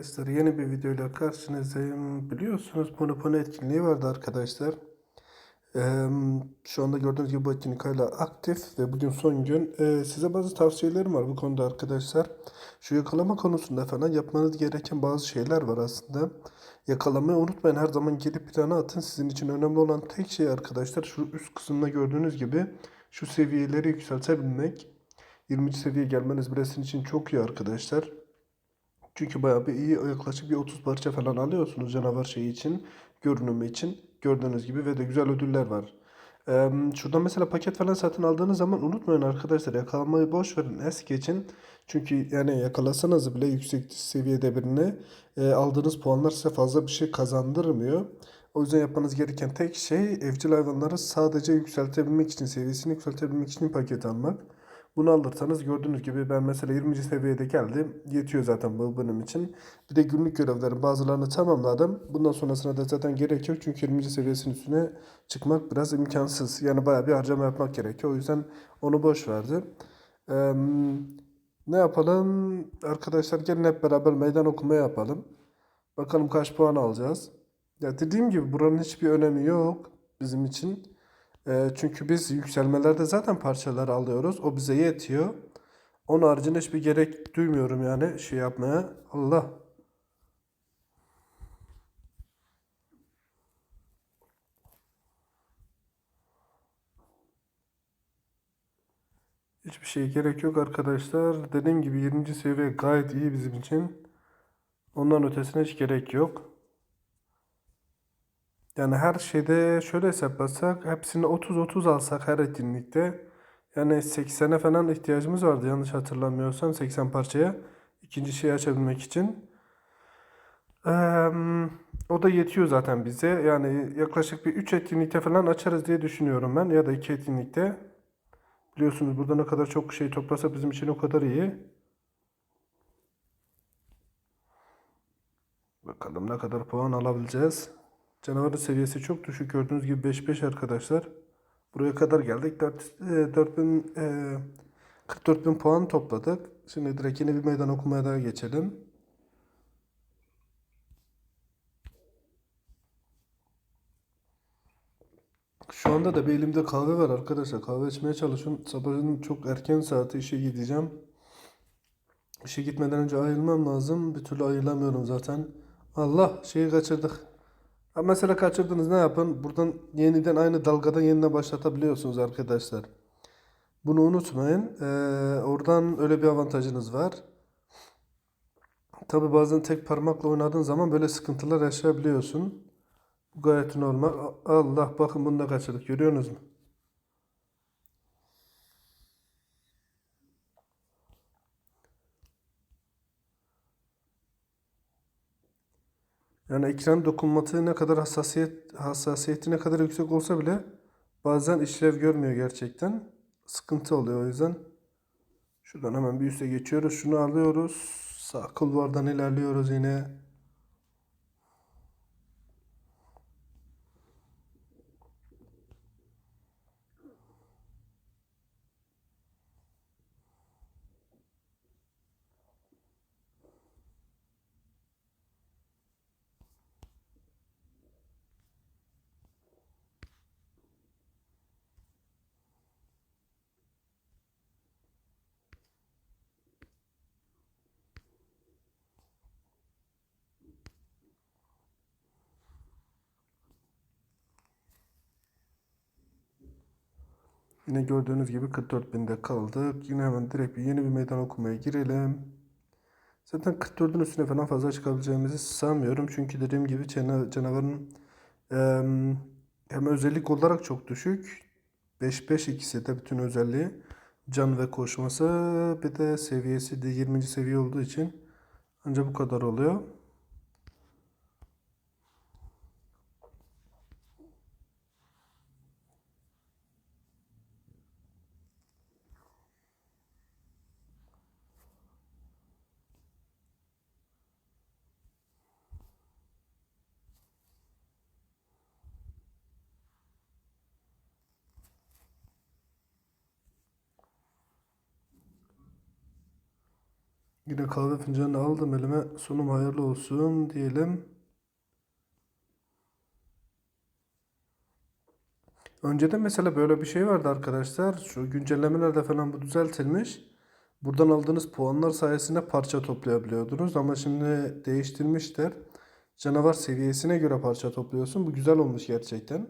Arkadaşlar yeni bir videoyla karşınızdayım. Biliyorsunuz Monoponi etkinliği vardı arkadaşlar. Eee, şu anda gördüğünüz gibi bu etkinlik hala aktif ve bugün son gün. Eee, size bazı tavsiyelerim var bu konuda arkadaşlar. Şu yakalama konusunda falan yapmanız gereken bazı şeyler var aslında. Yakalamayı unutmayın her zaman geri plana atın. Sizin için önemli olan tek şey arkadaşlar şu üst kısımda gördüğünüz gibi şu seviyeleri yükseltebilmek. 20. seviyeye gelmeniz bile sizin için çok iyi arkadaşlar. Çünkü bayağı bir iyi yaklaşık bir 30 parça falan alıyorsunuz canavar şeyi için, görünümü için. Gördüğünüz gibi ve de güzel ödüller var. Ee, şuradan mesela paket falan satın aldığınız zaman unutmayın arkadaşlar yakalamayı boş verin es geçin. Çünkü yani yakalasanız bile yüksek seviyede birini e, aldığınız puanlar size fazla bir şey kazandırmıyor. O yüzden yapmanız gereken tek şey evcil hayvanları sadece yükseltebilmek için, seviyesini yükseltebilmek için paket almak. Bunu alırsanız gördüğünüz gibi ben mesela 20. seviyede geldim. Yetiyor zaten bu benim için. Bir de günlük görevlerin bazılarını tamamladım. Bundan sonrasına da zaten gerek yok. Çünkü 20. seviyesinin üstüne çıkmak biraz imkansız. Yani bayağı bir harcama yapmak gerekiyor. O yüzden onu boş verdi. Eee, ne yapalım? Arkadaşlar gelin hep beraber meydan okuma yapalım. Bakalım kaç puan alacağız. Ya dediğim gibi buranın hiçbir önemi yok bizim için. Ee, çünkü biz yükselmelerde zaten parçalar alıyoruz. O bize yetiyor. Onun haricinde hiçbir gerek duymuyorum yani şey yapmaya. Allah. Hiçbir şey gerek yok arkadaşlar. Dediğim gibi 20. seviye gayet iyi bizim için. Ondan ötesine hiç gerek yok. Yani her şeyde şöyle hesaplatsak hepsini 30-30 alsak her etkinlikte yani 80'e falan ihtiyacımız vardı yanlış hatırlamıyorsam 80 parçaya ikinci şeyi açabilmek için. Eee, o da yetiyor zaten bize. Yani yaklaşık bir 3 etkinlikte falan açarız diye düşünüyorum ben ya da 2 etkinlikte. Biliyorsunuz burada ne kadar çok şey toplasa bizim için o kadar iyi. Bakalım ne kadar puan alabileceğiz. Canavarın seviyesi çok düşük. Gördüğünüz gibi 5-5 arkadaşlar. Buraya kadar geldik. 4, e, 4000 e, 44 bin puan topladık. Şimdi direkt yeni bir meydan okumaya daha geçelim. Şu anda da bir elimde kahve var arkadaşlar. Kahve içmeye çalışıyorum. Sabahın çok erken saati işe gideceğim. İşe gitmeden önce ayrılmam lazım. Bir türlü ayrılamıyorum zaten. Allah şeyi kaçırdık. Ha, mesela kaçırdınız ne yapın? Buradan yeniden aynı dalgadan yeniden başlatabiliyorsunuz arkadaşlar. Bunu unutmayın. Ee, oradan öyle bir avantajınız var. Tabi bazen tek parmakla oynadığın zaman böyle sıkıntılar yaşayabiliyorsun. Bu gayet normal. Allah bakın bunu da kaçırdık görüyorsunuz mu? Yani ekran dokunmatik ne kadar hassasiyet hassasiyeti ne kadar yüksek olsa bile bazen işlev görmüyor gerçekten. Sıkıntı oluyor o yüzden. Şuradan hemen bir üste geçiyoruz. Şunu alıyoruz. Sağ kulvardan ilerliyoruz yine. Yine gördüğünüz gibi 44 binde kaldık. Yine hemen direkt bir yeni bir meydan okumaya girelim. Zaten 44'ün üstüne falan fazla çıkabileceğimizi sanmıyorum. Çünkü dediğim gibi cana- canavarın em, hem özellik olarak çok düşük. 5-5 ikisi de bütün özelliği. Can ve koşması bir de seviyesi de 20. seviye olduğu için ancak bu kadar oluyor. Yine kahve fincanını aldım elime. Sunum hayırlı olsun diyelim. Önceden mesela böyle bir şey vardı arkadaşlar. Şu güncellemelerde falan bu düzeltilmiş. Buradan aldığınız puanlar sayesinde parça toplayabiliyordunuz. Ama şimdi değiştirmişler. Canavar seviyesine göre parça topluyorsun. Bu güzel olmuş gerçekten.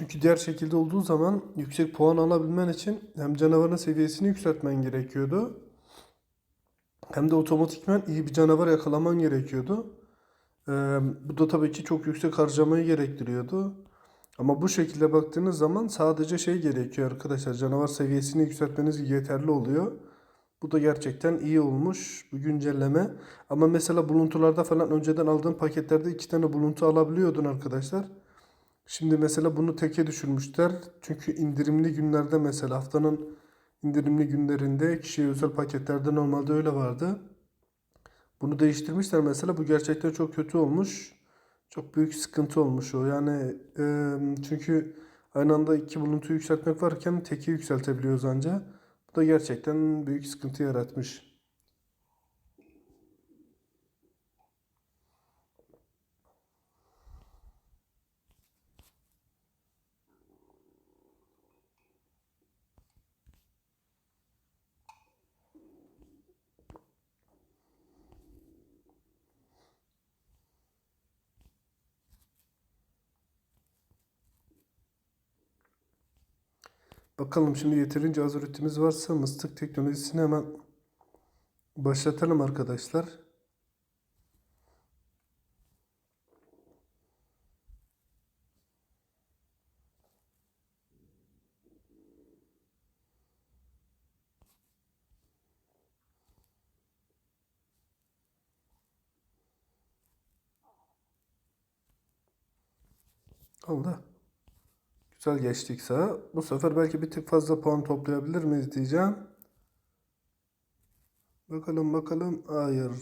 Çünkü diğer şekilde olduğu zaman yüksek puan alabilmen için hem canavarın seviyesini yükseltmen gerekiyordu. Hem de otomatikman iyi bir canavar yakalaman gerekiyordu. Ee, bu da tabii ki çok yüksek harcamayı gerektiriyordu. Ama bu şekilde baktığınız zaman sadece şey gerekiyor arkadaşlar. Canavar seviyesini yükseltmeniz yeterli oluyor. Bu da gerçekten iyi olmuş bu güncelleme. Ama mesela buluntularda falan önceden aldığım paketlerde iki tane buluntu alabiliyordun arkadaşlar. Şimdi mesela bunu teke düşürmüşler. Çünkü indirimli günlerde mesela haftanın indirimli günlerinde kişiye özel paketlerde normalde öyle vardı. Bunu değiştirmişler mesela. Bu gerçekten çok kötü olmuş. Çok büyük sıkıntı olmuş o. Yani e, çünkü aynı anda iki buluntuyu yükseltmek varken teki yükseltebiliyoruz anca. Bu da gerçekten büyük sıkıntı yaratmış. Bakalım şimdi yeterince az üretimiz varsa mıstık teknolojisini hemen başlatalım arkadaşlar. Allah. Güzel geçtik. Bu sefer belki bir tık fazla puan toplayabilir miyiz diyeceğim. Bakalım bakalım. Hayır.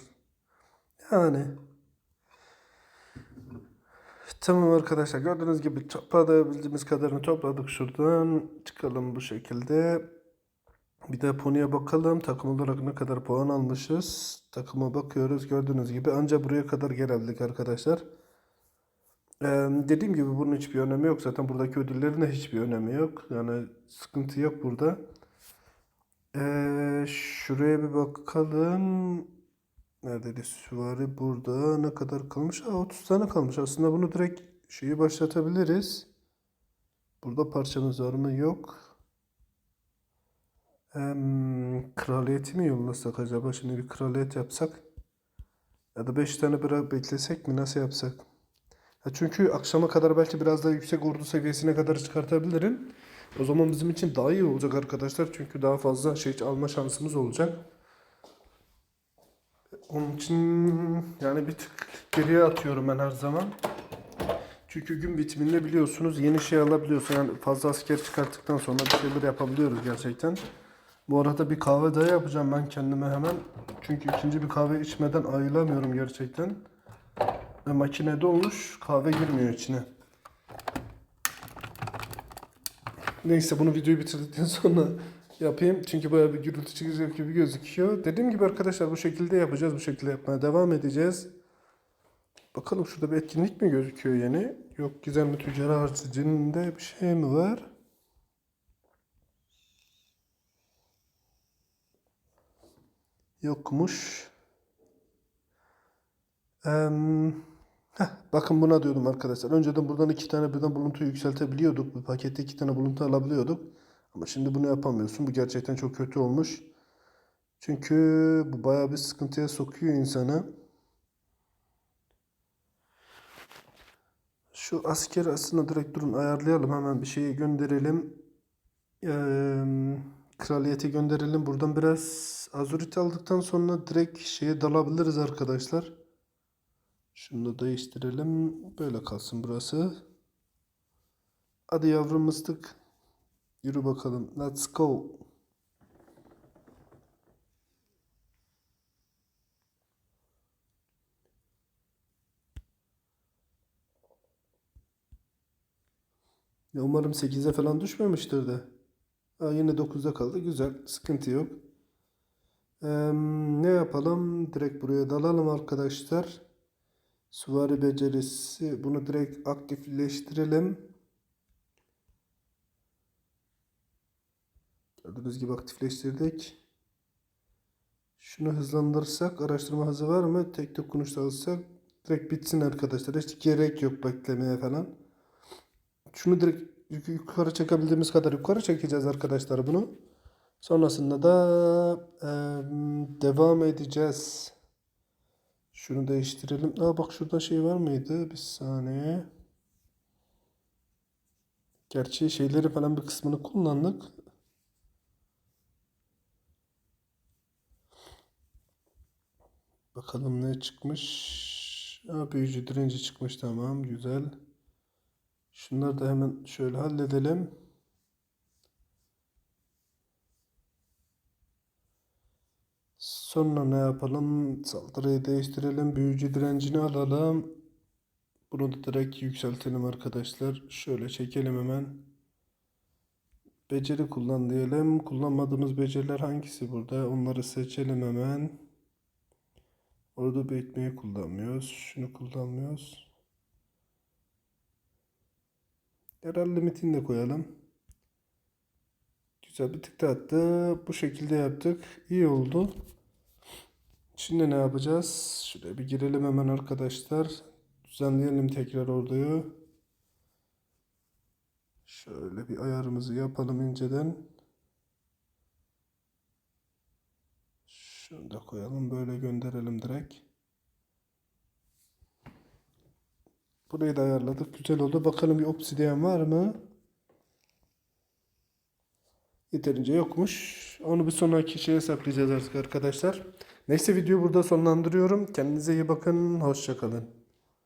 Yani. Tamam arkadaşlar gördüğünüz gibi toplayabildiğimiz kadarını topladık şuradan. Çıkalım bu şekilde. Bir de Pony'e bakalım. Takım olarak ne kadar puan almışız. Takıma bakıyoruz gördüğünüz gibi. Anca buraya kadar geldik arkadaşlar. Ee, dediğim gibi bunun hiçbir önemi yok. Zaten buradaki ödüllerin de hiçbir önemi yok. Yani sıkıntı yok burada. Ee, şuraya bir bakalım. Neredeydi süvari burada. Ne kadar kalmış? Aa, 30 tane kalmış. Aslında bunu direkt şeyi başlatabiliriz. Burada parçamız var mı? Yok. Em, kraliyeti mi yollasak acaba? Şimdi bir kraliyet yapsak. Ya da 5 tane bırak beklesek mi? Nasıl yapsak? Çünkü akşama kadar belki biraz daha yüksek ordu seviyesine kadar çıkartabilirim. O zaman bizim için daha iyi olacak arkadaşlar. Çünkü daha fazla şey alma şansımız olacak. Onun için yani bir tık geriye atıyorum ben her zaman. Çünkü gün bitiminde biliyorsunuz yeni şey alabiliyorsun. Yani fazla asker çıkarttıktan sonra bir şeyler yapabiliyoruz gerçekten. Bu arada bir kahve daha yapacağım ben kendime hemen. Çünkü ikinci bir kahve içmeden ayılamıyorum gerçekten. Ve makinede olmuş kahve girmiyor içine. Neyse bunu videoyu bitirdikten sonra yapayım. Çünkü bayağı bir gürültü çıkacak gibi gözüküyor. Dediğim gibi arkadaşlar bu şekilde yapacağız. Bu şekilde yapmaya devam edeceğiz. Bakalım şurada bir etkinlik mi gözüküyor yeni? Yok gizemli tüccar harcıcında bir şey mi var? Yokmuş. Em, heh, bakın buna diyordum arkadaşlar. Önceden buradan iki tane birden buluntu yükseltebiliyorduk. Bir pakette iki tane buluntu alabiliyorduk. Ama şimdi bunu yapamıyorsun. Bu gerçekten çok kötü olmuş. Çünkü bu bayağı bir sıkıntıya sokuyor insanı. Şu asker aslında direkt durun ayarlayalım. Hemen bir şeyi gönderelim. Eee kraliyete gönderelim. Buradan biraz azurit aldıktan sonra direkt şeye dalabiliriz arkadaşlar. Şunu da değiştirelim. Böyle kalsın burası. Hadi yavrum mıstık. Yürü bakalım. Let's go. Ya umarım 8'e falan düşmemiştir de. Ha, yine 9'da kaldı. Güzel. Sıkıntı yok. Eee, ne yapalım? Direkt buraya dalalım arkadaşlar. Süvari becerisi. Bunu direkt aktifleştirelim. Gördüğünüz gibi aktifleştirdik. Şunu hızlandırırsak, araştırma hızı var mı? Tek dokunuşla alsak direkt bitsin arkadaşlar. Hiç gerek yok beklemeye falan. Şunu direkt yuk- yukarı çekebildiğimiz kadar yukarı çekeceğiz arkadaşlar bunu. Sonrasında da eee, devam edeceğiz. Şunu değiştirelim. Aa bak şurada şey var mıydı? Bir saniye. Gerçi şeyleri falan bir kısmını kullandık. Bakalım ne çıkmış. Aa, büyücü direnci çıkmış tamam güzel. Şunları da hemen şöyle halledelim. Sonra ne yapalım? Saldırıyı değiştirelim. Büyücü direncini alalım. Bunu da direkt yükseltelim arkadaşlar. Şöyle çekelim hemen. Beceri kullan diyelim. Kullanmadığımız beceriler hangisi burada? Onları seçelim hemen. Orada büyütmeyi kullanmıyoruz. Şunu kullanmıyoruz. Yerel limitini de koyalım. Güzel bir tık attı. Bu şekilde yaptık. İyi oldu. Şimdi ne yapacağız? Şuraya bir girelim hemen arkadaşlar. Düzenleyelim tekrar orduyu. Şöyle bir ayarımızı yapalım inceden. Şunu da koyalım. Böyle gönderelim direkt. Burayı da ayarladık. Güzel oldu. Bakalım bir obsidiyen var mı? Yeterince yokmuş. Onu bir sonraki şeye saklayacağız artık arkadaşlar. Neyse videoyu burada sonlandırıyorum. Kendinize iyi bakın. Hoşça kalın.